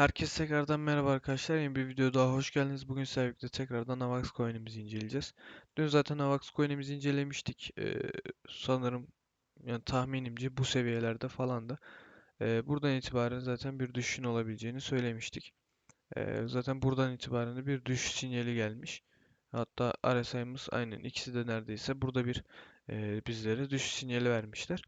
Herkese tekrardan merhaba arkadaşlar. Yeni bir video daha hoş geldiniz. Bugün sizlerle tekrardan AVAX coin'imizi inceleyeceğiz. Dün zaten AVAX coin'imizi incelemiştik. Ee, sanırım yani tahminimce bu seviyelerde falandı. Ee, buradan itibaren zaten bir düşüşün olabileceğini söylemiştik. Ee, zaten buradan itibaren de bir düşüş sinyali gelmiş. Hatta RSI'miz aynen ikisi de neredeyse burada bir e, bizlere düşüş sinyali vermişler.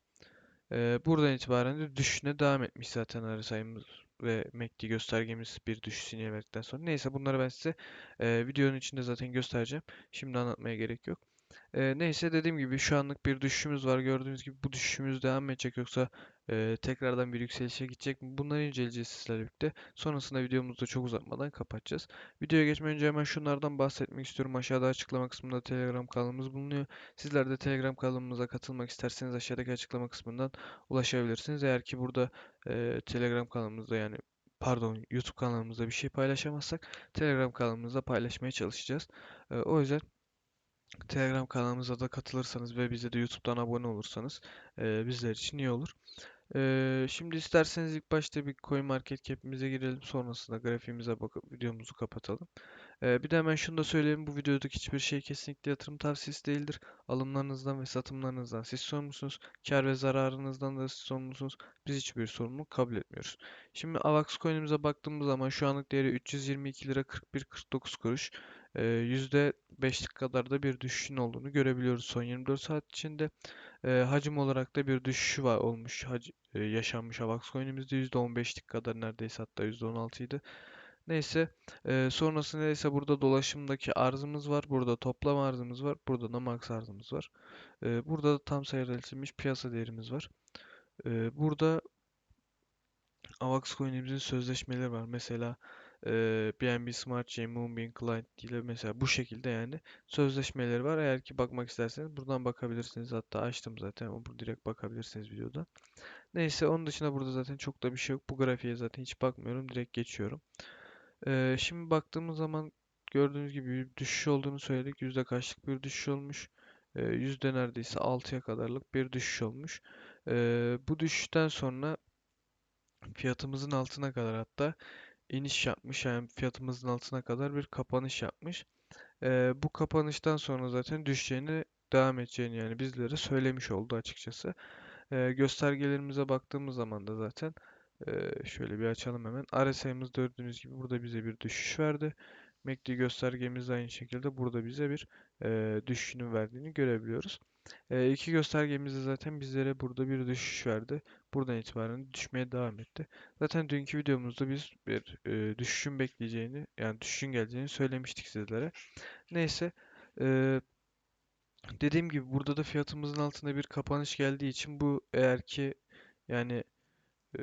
Ee, buradan itibaren de düşüşüne devam etmiş zaten RSI'miz ve MACD göstergemiz bir düşüş sinyali verdikten sonra. Neyse bunları ben size e, videonun içinde zaten göstereceğim. Şimdi anlatmaya gerek yok. E, neyse dediğim gibi şu anlık bir düşüşümüz var. Gördüğünüz gibi bu düşüşümüz devam edecek yoksa e, tekrardan bir yükselişe gidecek mi? Bunları inceleyeceğiz sizlerle birlikte. Sonrasında videomuzu da çok uzatmadan kapatacağız. Videoya geçmeden önce hemen şunlardan bahsetmek istiyorum. Aşağıda açıklama kısmında Telegram kanalımız bulunuyor. Sizler de Telegram kanalımıza katılmak isterseniz aşağıdaki açıklama kısmından ulaşabilirsiniz. Eğer ki burada e, Telegram kanalımızda yani pardon YouTube kanalımızda bir şey paylaşamazsak Telegram kanalımızda paylaşmaya çalışacağız. E, o yüzden Telegram kanalımıza da katılırsanız ve bize de YouTube'dan abone olursanız e, bizler için iyi olur. E, şimdi isterseniz ilk başta bir CoinMarketCap'imize girelim. Sonrasında grafiğimize bakıp videomuzu kapatalım. E, bir de hemen şunu da söyleyeyim. Bu videodaki hiçbir şey kesinlikle yatırım tavsiyesi değildir. Alımlarınızdan ve satımlarınızdan siz sorumlusunuz. Kar ve zararınızdan da siz sorumlusunuz. Biz hiçbir sorumluluk kabul etmiyoruz. Şimdi AVAX coin'imize baktığımız zaman şu anlık değeri 322 lira 41-49 kuruş. Ee, %5'lik kadar da bir düşüşün olduğunu görebiliyoruz son 24 saat içinde. Hacim olarak da bir düşüşü var olmuş. Yaşanmış AVAX coin'imizde %15'lik kadar neredeyse hatta %16 idi. Neyse e, sonrasında ise burada dolaşımdaki arzımız var. Burada toplam arzımız var. Burada da max arzımız var. Burada da tam sayısalmış piyasa değerimiz var. Burada AVAX coin'imizin sözleşmeleri var. Mesela e, BNB Smart Chain, Moonbeam Client ile mesela bu şekilde yani sözleşmeleri var. Eğer ki bakmak isterseniz buradan bakabilirsiniz. Hatta açtım zaten. O direkt bakabilirsiniz videoda. Neyse onun dışında burada zaten çok da bir şey yok. Bu grafiğe zaten hiç bakmıyorum. Direkt geçiyorum. E, şimdi baktığımız zaman gördüğünüz gibi bir düşüş olduğunu söyledik. Yüzde kaçlık bir düşüş olmuş. E, yüzde neredeyse 6'ya kadarlık bir düşüş olmuş. E, bu düşüşten sonra fiyatımızın altına kadar hatta iniş yapmış. Yani fiyatımızın altına kadar bir kapanış yapmış. Ee, bu kapanıştan sonra zaten düşeceğini devam edeceğini yani bizlere söylemiş oldu açıkçası. Ee, göstergelerimize baktığımız zaman da zaten e, şöyle bir açalım hemen. RSI'miz gördüğünüz gibi burada bize bir düşüş verdi. MACD göstergemiz de aynı şekilde burada bize bir e, düşüşünü verdiğini görebiliyoruz. E, iki göstergemizde zaten bizlere burada bir düşüş verdi. Buradan itibaren düşmeye devam etti. Zaten dünkü videomuzda biz bir e, düşüşün bekleyeceğini yani düşüşün geleceğini söylemiştik sizlere. Neyse e, dediğim gibi burada da fiyatımızın altında bir kapanış geldiği için bu eğer ki yani e,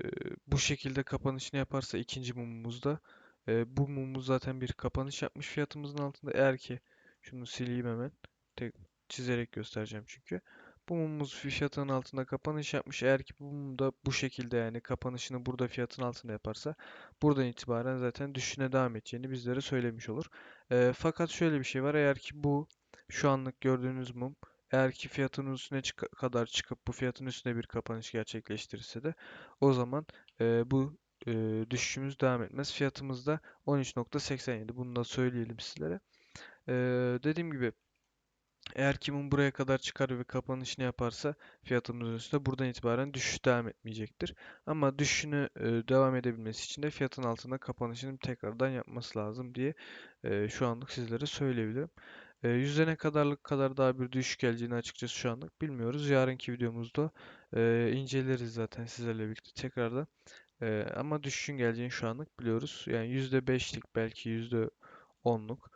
bu şekilde kapanışını yaparsa ikinci mumumuzda e, bu mumumuz zaten bir kapanış yapmış fiyatımızın altında. Eğer ki şunu sileyim hemen. Çizerek göstereceğim çünkü. Bu mumumuz fiyatının altında kapanış yapmış. Eğer ki bu mum da bu şekilde yani kapanışını burada fiyatın altında yaparsa buradan itibaren zaten düşüne devam edeceğini bizlere söylemiş olur. E, fakat şöyle bir şey var. Eğer ki bu şu anlık gördüğünüz mum eğer ki fiyatın üstüne çık kadar çıkıp bu fiyatın üstüne bir kapanış gerçekleştirirse de o zaman e, bu e, düşüşümüz devam etmez. Fiyatımız da 13.87. Bunu da söyleyelim sizlere. E, dediğim gibi eğer kimin buraya kadar çıkar ve kapanışını yaparsa fiyatımızın üstünde buradan itibaren düşüş devam etmeyecektir. Ama düşüşünü e, devam edebilmesi için de fiyatın altında kapanışını tekrardan yapması lazım diye e, şu anlık sizlere söyleyebilirim. E, yüzde ne kadarlık kadar daha bir düşüş geleceğini açıkçası şu anlık bilmiyoruz. Yarınki videomuzda e, inceleriz zaten sizlerle birlikte tekrardan. E, ama düşüşün geleceğini şu anlık biliyoruz. Yani yüzde beşlik belki yüzde onluk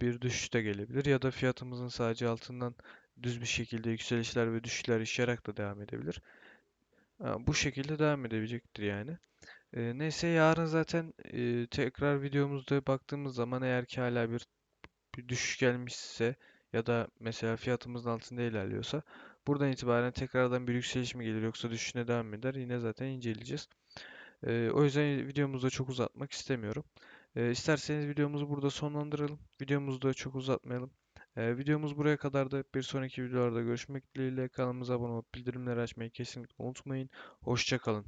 bir düşüş de gelebilir. Ya da fiyatımızın sadece altından düz bir şekilde yükselişler ve düşüşler yaşayarak da devam edebilir. Bu şekilde devam edebilecektir yani. Neyse yarın zaten tekrar videomuzda baktığımız zaman eğer ki hala bir bir düşüş gelmişse ya da mesela fiyatımızın altında ilerliyorsa buradan itibaren tekrardan bir yükseliş mi gelir yoksa düşüşüne devam eder yine zaten inceleyeceğiz. O yüzden videomuzu da çok uzatmak istemiyorum. Ee, isterseniz videomuzu burada sonlandıralım. Videomuzu da çok uzatmayalım. Ee, videomuz buraya kadar da bir sonraki videolarda görüşmek dileğiyle kanalımıza abone olup bildirimleri açmayı kesinlikle unutmayın. Hoşçakalın.